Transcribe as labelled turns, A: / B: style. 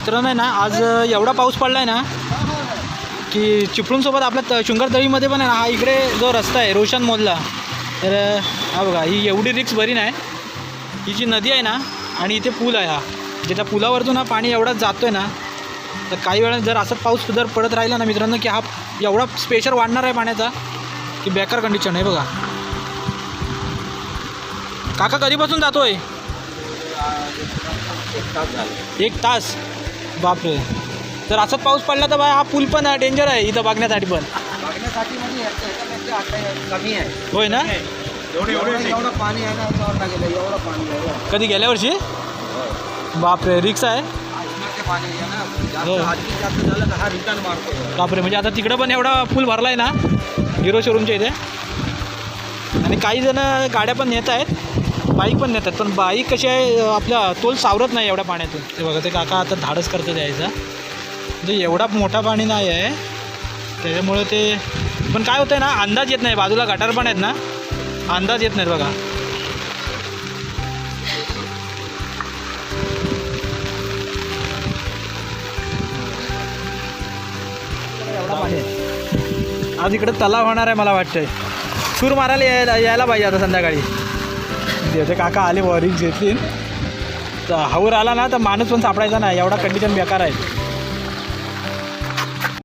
A: मित्रांनो आहे ना आज एवढा पाऊस पडला आहे ना की चिपळूणसोबत आपल्या त- शृंगारतळीमध्ये पण आहे ना हा इकडे जो रस्ता आहे रोशन मोदला तर हा बघा ही एवढी रिक्स भरी नाही ही जी नदी आहे ना आणि इथे पूल आहे हा. ज्याच्या त्या पुलावरतून हा पाणी एवढा जातो आहे ना तर काही वेळा जर असंच पाऊस जर पडत राहिला ना मित्रांनो की हा एवढा स्पेशर वाढणार आहे पाण्याचा की बेकार कंडिशन आहे बघा. काका कधीपासून जातो आहे एक तास. बापरे. जर असंच पाऊस पडला तर बा हा पूल पण डेंजर आहे इथं बघण्यासाठी पण.
B: बघण्यासाठी म्हणजे याच्या- याच्यापेक्षा आता कमी आहे.
A: होय ना?
B: एवढं एवढं पाणी आहे ना याच्यावर गेलं एवढं पाणी आहे एवढं.
A: कधी गेल्या वर्षी? बापरे रिक्स आहे?
B: आसपासचे पाणी आहे ना
A: हो.
B: जास्त अधिक जास्त झालं तर हा रिटर्न मारतो
A: बापरे म्हणजे आता तिकडं पण एवढा फुल भरला आहे ना हिरो शोरूमच्या इथे? आणि काही जण गाड्या पण नेत आहेत. बाईक पण नेतात पण बाईक कशी आहे आपला आपल्या तोल सावरत नाही एवढ्या पाण्यातून. ते बघा ते काका आता धाडस करतो द्यायचा म्हणजे एवढा मोठा पाणी नाही आहे. त्याच्यामुळे ते पण काय होतं आहे ना अंदाज येत नाही. बाजूला गटार पण आहेत ना अंदाज येत नाहीत बघा. आज इकडे तलाव होणार आहे मला वाटतंय. सूर मारायला यायला यायला पाहिजे आता संध्याकाळी. त्याचे काका आले वॉरिंग घेतली तर हौर आला ना तर माणूस पण सापडायचा नाही एवढा कंडिशन बेकार आहे.